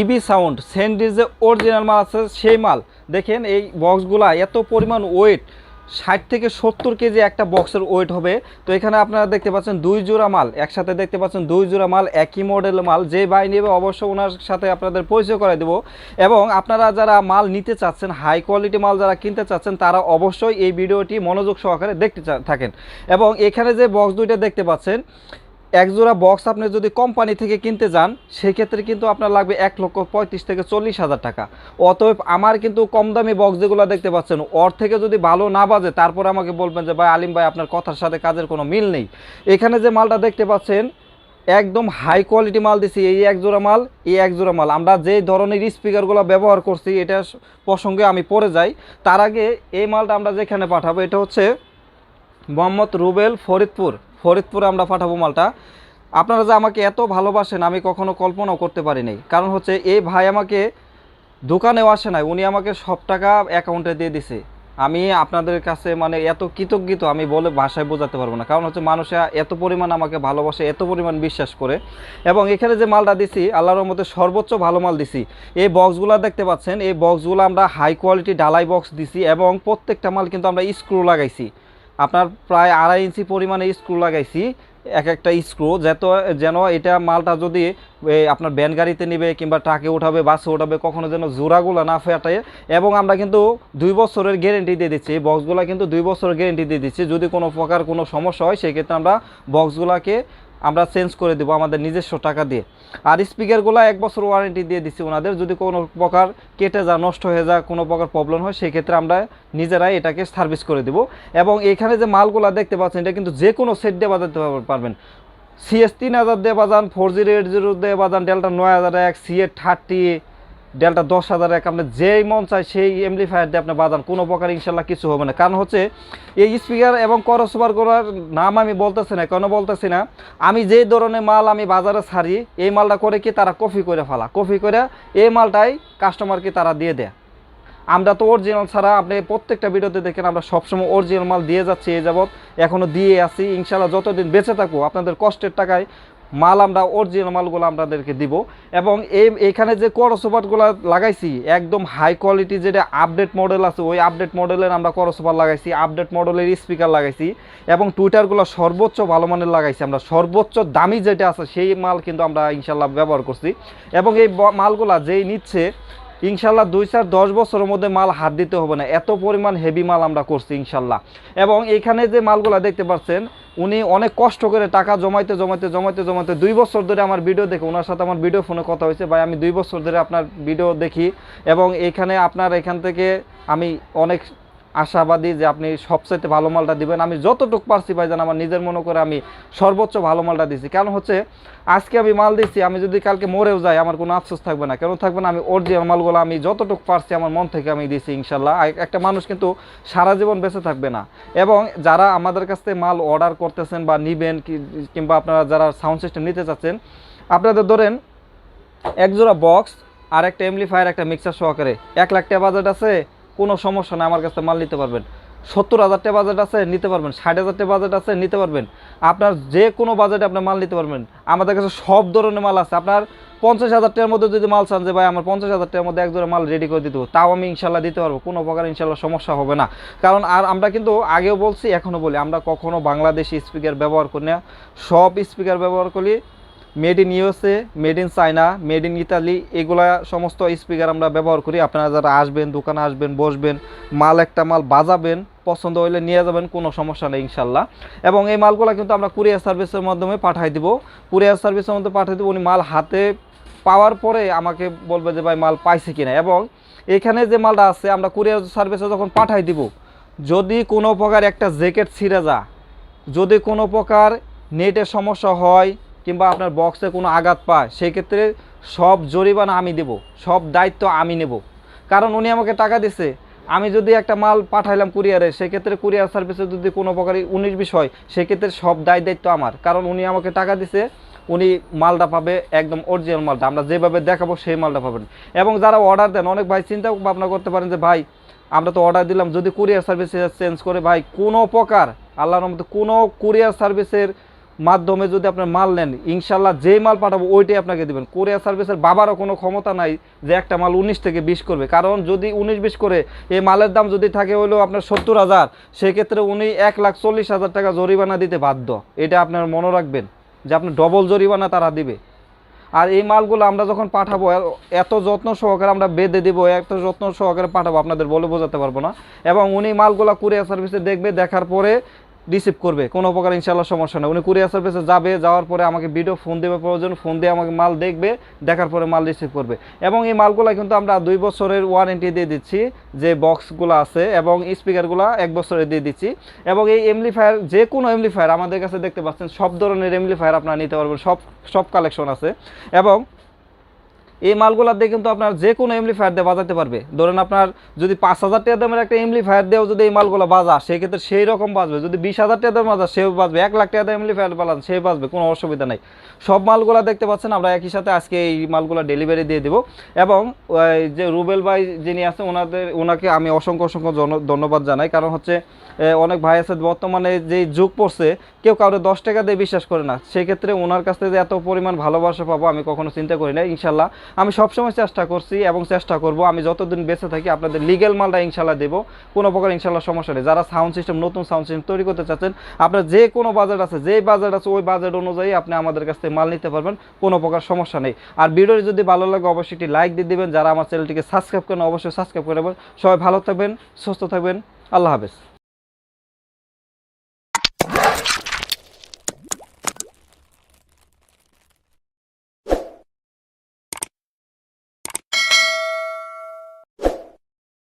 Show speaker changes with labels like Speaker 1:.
Speaker 1: ইবি sound সেন্ডির যে original মাল আছে, সেই মাল। দেখেন এই বক্সগুলা এত পরিমাণ ওয়েট ষাট থেকে সত্তর কেজি একটা বক্সের ওয়েট হবে। তো এখানে আপনারা দেখতে পাচ্ছেন দুই জোড়া মাল, একসাথে দেখতে পাচ্ছেন দুই জোড়া মাল, একই মডেলের মাল। যে বাই নেবে অবশ্যই ওনার সাথে আপনাদের পরিচয় করে দেবো। এবং আপনারা যারা মাল নিতে চাচ্ছেন হাই কোয়ালিটি মাল যারা কিনতে চাচ্ছেন, তারা অবশ্যই এই ভিডিওটি মনোযোগ সহকারে দেখতে থাকেন। এবং এখানে যে বক্স দুইটা দেখতে পাচ্ছেন এক জোড়া বক্স আপনি যদি কোম্পানি থেকে কিনতে যান, সেক্ষেত্রে কিন্তু আপনার লাগবে এক লক্ষ পঁয়ত্রিশ থেকে চল্লিশ হাজার টাকা। অতএব আমার কিন্তু কম দামি বক্স যেগুলো দেখতে পাচ্ছেন, ওর থেকে যদি ভালো না বাজে, তারপরে আমাকে বলবেন যে, ভাই আলিম ভাই, আপনার কথার সাথে কাজের কোনো মিল নেই। এখানে যে মালটা দেখতে পাচ্ছেন, একদম হাই কোয়ালিটি মাল দিছি, এই এক জোড়া মাল, এই এক জোড়া মাল। আমরা যে ধরনের স্পিকারগুলো ব্যবহার করছি, এটা প্রসঙ্গে আমি পরে যাই। তার আগে এই মালটা আমরা যেখানে পাঠাবো, এটা হচ্ছে মোহাম্মদ রুবেল ফরিদপুর। ফরিদপুরে আমরা পাঠাবো মালটা। আপনারা যে আমাকে এত ভালোবাসেন, আমি কখনো কল্পনাও করতে পারি নাই কারণ হচ্ছে, এই ভাই আমাকে দোকানেও আসে নাই, উনি আমাকে সব টাকা অ্যাকাউন্টে দিয়ে দিছে। আমি আপনাদের কাছে মানে এত কৃতজ্ঞিত, আমি বলে ভাষায় বোঝাতে পারব না। কারণ হচ্ছে, মানুষে এত পরিমাণ আমাকে ভালোবাসে, এত পরিমাণ বিশ্বাস করে। এবং এখানে যে মালটা দিছি, আল্লাহর মধ্যে সর্বোচ্চ ভালো মাল দিছি। এই বক্সগুলো দেখতে পাচ্ছেন, এই বক্সগুলো আমরা হাই কোয়ালিটি ডালাই বক্স দিছি এবং প্রত্যেকটা মাল কিন্তু আমরা স্ক্রু লাগাইছি। আপনার প্রায় আড়াই ইঞ্চি পরিমাণে স্ক্রু লাগাইছি, এক একটা স্ক্রু যেত, যেন এটা মালটা যদি আপনার ব্যান গাড়িতে নেবে কিংবা ট্রাকে উঠাবে বাসে উঠাবে, কখনো যেন জোড়াগুলো না ফেটে এবং আমরা কিন্তু দুই বছরের গ্যারেন্টি দিয়ে দিচ্ছি বক্সগুলো কিন্তু দুই বছরের গ্যারেন্টি দিয়ে দিচ্ছি। যদি কোনো প্রকার কোনো সমস্যা হয়, সেক্ষেত্রে আমরা বক্সগুলোকে আমরা চেঞ্জ করে দেবো আমাদের নিজস্ব টাকা দিয়ে। আর স্পিকারগুলো এক বছর ওয়ারেন্টি দিয়ে দিচ্ছি ওনাদের। যদি কোনো প্রকার কেটে যা, নষ্ট হয়ে যা, কোনো প্রকার প্রবলেম হয়, সেক্ষেত্রে আমরা নিজেরাই এটাকে সার্ভিস করে দেবো। এবং এখানে যে মালগুলো দেখতে পাচ্ছেন, এটা কিন্তু যে কোনো সেট দিয়ে বাজাতে পারবেন। সিএস তিন হাজার দিয়ে বাজান ফোর জিরো এইট জিরো দিয়ে বাজান ডেল্টা নয় হাজার এক সিএ থার্টি ডেল্টা দশ হাজার এক আপনি যেই মন চায় সেই এমপ্লিফায়ার দিয়ে আপনি বাজান। কোনো প্রকার ইনশাল্লাহ কিছু হবে না। কারণ হচ্ছে, এই স্পিকার এবং করসবার করার নাম আমি বলতেছি না, কেন বলতেছি না? আমি যেই ধরনের মাল আমি বাজারে ছাড়ি, এই মালটা করে কি তারা কপি করে ফেলা? কপি করে এই মালটাই কাস্টমারকে তারা দিয়ে দেয়। আমরা তো অরিজিনাল ছাড়া, আপনি প্রত্যেকটা ভিডিওতে দেখেন, আমরা সবসময় অরিজিনাল মাল দিয়ে যাচ্ছি এই যাবৎ এখনও দিয়ে আসি ইনশাল্লাহ যতদিন বেঁচে থাকব, আপনাদের কষ্টের টাকায় মাল আমরা অরিজিনাল মালগুলো আপনাদেরকে দিব। এবং এই, এখানে যে করসোপাটগুলো লাগাইছি, একদম হাই কোয়ালিটি যেটা আপডেট মডেল আছে, ওই আপডেট মডেলের আমরা করসোপার লাগাইছি আপডেট মডেলের স্পিকার লাগাইছি, এবং টুইটারগুলো সর্বোচ্চ ভালো মানের লাগাইছি আমরা। সর্বোচ্চ দামি যেটা আছে, সেই মাল কিন্তু আমরা ইনশাল্লাহ ব্যবহার করছি। এবং এই মালগুলা যেই নিচ্ছে ইনশাল্লাহ দুই চার দশ বছরের মধ্যে মাল হাত দিতে হবে না। এত পরিমাণ হেভি মাল আমরা করছি ইনশাল্লাহ। এবং এখানে যে মালগুলা দেখতে পাচ্ছেন, উনি অনেক কষ্ট করে টাকা জমাইতে জমাইতে জমাইতে জমাইতে দুই বছর ধরে আমার ভিডিও দেখে ওনার সাথে আমার ভিডিও ফোনে কথা হয়েছে, ভাই, আমি দুই বছর ধরে আপনার ভিডিও দেখি এবং এখানে আপনার এখান থেকে আমি অনেক আশাবাদী যে আপনি সবচাইতে ভালো মালটা দিবেন। আমি যতটুক পারছি ভাইজান, আমার নিজের মনে করে আমি সর্বোচ্চ ভালো মালটা দিছি। কারণ হচ্ছে, আজকে আমি মাল দিচ্ছি আমি যদি কালকে মরেও যাই, আমার কোনো আফসোস থাকবে না। কেন থাকবে না? আমি অরিজিনাল মালগুলো আমি যতটুকু পারছি আমার মন থেকে আমি দিছি, ইনশাল্লাহ। একটা মানুষ কিন্তু সারা জীবন বেঁচে থাকবে না। এবং যারা আমাদের কাছ থেকে মাল অর্ডার করতেছেন বা নিবেন কিংবা আপনারা যারা সাউন্ড সিস্টেম নিতে চাচ্ছেন, আপনাদের ধরেন একজোড়া বক্স আর একটা এমপ্লিফায়ার একটা মিক্সার সহকারে। এক লাখ টাকা বাজেট আছে কোনো সমস্যা না আমার কাছে মাল নিতে পারবেন। সত্তর হাজার টাকা বাজেট আছে, নিতে পারবেন। ষাট হাজার টাকা বাজেট আছে, নিতে পারবেন। আপনার যে কোনো বাজেটে আপনি মাল নিতে পারবেন। আমাদের কাছে সব ধরনের মাল আছে। আপনার পঞ্চাশ হাজার টাকার মধ্যে যদি মাল চান যে, ভাই, আমার পঞ্চাশ হাজার টাকার মধ্যে এক জোড়া মাল রেডি করে দিতে তাও আমি ইনশাল্লাহ দিতে পারব। কোনো প্রকার ইনশাল্লাহ সমস্যা হবে না। কারণ আর আমরা কিন্তু আগেও বলছি, এখনও বলি। আমরা কখনও বাংলাদেশি স্পিকার ব্যবহার করি না। সব স্পিকার ব্যবহার করি। Made in USA, made in China, made in Italy, এগুলা সমস্ত স্পিকার আমরা ব্যবহার করি। আপনারা যারা আসবেন, দোকানে আসবেন, বসবেন, মাল একটা মাল বাজাবেন, পছন্দ হইলে নিয়ে যাবেন, কোনো সমস্যা নেই ইনশাল্লাহ। এবং এই মালগুলো কিন্তু আমরা কুরিয়ার সার্ভিসের মাধ্যমে পাঠাই দিব। কুরিয়ার সার্ভিসের মধ্যে পাঠিয়ে দেবো, উনি মাল হাতে পাওয়ার পরে আমাকে বলবে যে, ভাই, মাল পাইছে কিনা? এবং এখানে যে মালটা আছে, আমরা কুরিয়ার সার্ভিসে যখন পাঠাই দিব, যদি কোনো প্রকার একটা জ্যাকেট ছিঁড়ে যা যদি কোনো প্রকার নেটের সমস্যা হয় কিংবা আপনার বক্সে কোনো আঘাত পায়, সেক্ষেত্রে সব জরিমানা আমি দেব, সব দায়িত্ব আমি নেব। কারণ উনি আমাকে টাকা দিছে, আমি যদি একটা মাল পাঠাইলাম কুরিয়ারে, সেক্ষেত্রে কুরিয়ার সার্ভিসে যদি কোনো প্রকার উনিশ বিষয় সেক্ষেত্রে সব দায় দায়িত্ব আমার। কারণ উনি আমাকে টাকা দিছে, উনি মালটা পাবে একদম অরিজিনাল মালটা, আমরা যেভাবে দেখাবো সেই মালটা পাবেন। এবং যারা অর্ডার দেন, অনেক ভাই চিন্তা ভাবনা করতে পারেন যে, ভাই, আমরা তো অর্ডার দিলাম, যদি কুরিয়ার সার্ভিসে চেঞ্জ করে, ভাই, কোনো প্রকার, আল্লাহর মধ্যে কোনো কুরিয়ার সার্ভিসের মাধ্যমে যদি আপনার মাল নেন ইনশাল্লাহ যে মাল পাঠাবো ওইটাই আপনাকে দেবেন। কোরিয়ার সার্ভিসের বাবারও কোনো ক্ষমতা নাই যে একটা মাল উনিশ থেকে বিশ করবে। কারণ যদি উনিশ বিশ করে এই মালের দাম যদি থাকে হলো আপনার সত্তর হাজার, সেক্ষেত্রে উনি এক লাখ চল্লিশ হাজার টাকা জরিমানা দিতে বাধ্য। এটা আপনার মনে রাখবেন যে আপনি ডবল জরিমানা তারা দিবে। আর এই মালগুলো আমরা যখন পাঠাবো, এত যত্ন সহকারে আমরা বেঁধে দিব, এত যত্ন সহকারে পাঠাবো, আপনাদের বলে বোঝাতে পারব না। এবং উনি মালগুলো কুরিয়ার সার্ভিসে দেখবে, দেখার পরে রিসিভ করবে, কোনো প্রকার ইনশাল্লাহ সমস্যা নেই। উনি কুরিয়ার সার্ভিসে যাবে, যাওয়ার পরে আমাকে ভিডিও ফোন দেবে প্রয়োজন ফোন দিয়ে আমাকে মাল দেখবে, দেখার পরে মাল রিসিভ করবে। এবং এই মালগুলো কিন্তু আমরা দুই বছরের ওয়ারেন্টি দিয়ে দিচ্ছি, যে বক্সগুলো আছে, এবং স্পিকারগুলো এক বছরে দিয়ে দিচ্ছি। এবং এই এমলিফায়ার যে কোনো এমলিফায়ার আমাদের কাছে দেখতে পাচ্ছেন, সব ধরনের এমলিফায়ার আপনারা নিতে পারবেন, সব সব কালেকশন আছে। এবং এই মালগুলা দিয়ে কিন্তু আপনার যে কোনো এমলিফায়ার দিয়ে বাজাতে পারবে। ধরেন আপনার যদি পাঁচ হাজার টাকা দামের একটা এমলিফায়ার দিয়েও যদি এই মালগুলো বাজা, সেক্ষেত্রে সেই রকম বাজবে। যদি বিশ হাজার টাকা দামের বাজা, সেও বাজবে। এক লাখ টাকা দামের এমলিফায়ার বাজান সে বাজবে, কোনো অসুবিধা নাই। সব মালগুলা দেখতে পাচ্ছেন, আমরা একই সাথে আজকে এই মালগুলো ডেলিভারি দিয়ে দেবো। এবং যে রুবেল ভাই যিনি আছে ওনাদের, ওনাকে আমি অসংখ্য অসংখ্য ধন্যবাদ জানাই। কারণ হচ্ছে অনেক ভাই আছে, বর্তমানে যে যুগ পড়ছে, কেউ কাউরে দশ টাকা দিয়ে বিশ্বাস করে না। সেক্ষেত্রে ওনার কাছ থেকে এত পরিমাণ ভালোবাসা পাবো, আমি কখনো চিন্তা করি না ইনশাল্লাহ আমি সবসময় চেষ্টা করছি এবং চেষ্টা করব আমি যতদিন বেঁচে থাকি আপনাদের লিগেল মালটা ইনশাল্লাহ দেবো। কোনো প্রকার ইনশাল্লাহ সমস্যা নেই। যারা সাউন্ড সিস্টেম নতুন সাউন্ড সিস্টেম তৈরি করতে চাচ্ছেন, আপনার যে কোনো বাজেট আছে যেই বাজেট আছে, ওই বাজেট অনুযায়ী আপনি আমাদের কাছ থেকে মাল নিতে পারবেন, কোনো প্রকার সমস্যা নেই। আর ভিডিওটি যদি ভালো লাগে, অবশ্যই একটি লাইক দিয়ে দিবেন। যারা আমার চ্যানেলটিকে সাবস্ক্রাইব করেন, অবশ্যই সাবস্ক্রাইব করে সবাই ভালো থাকবেন, সুস্থ থাকবেন। আল্লাহ হাফেজ।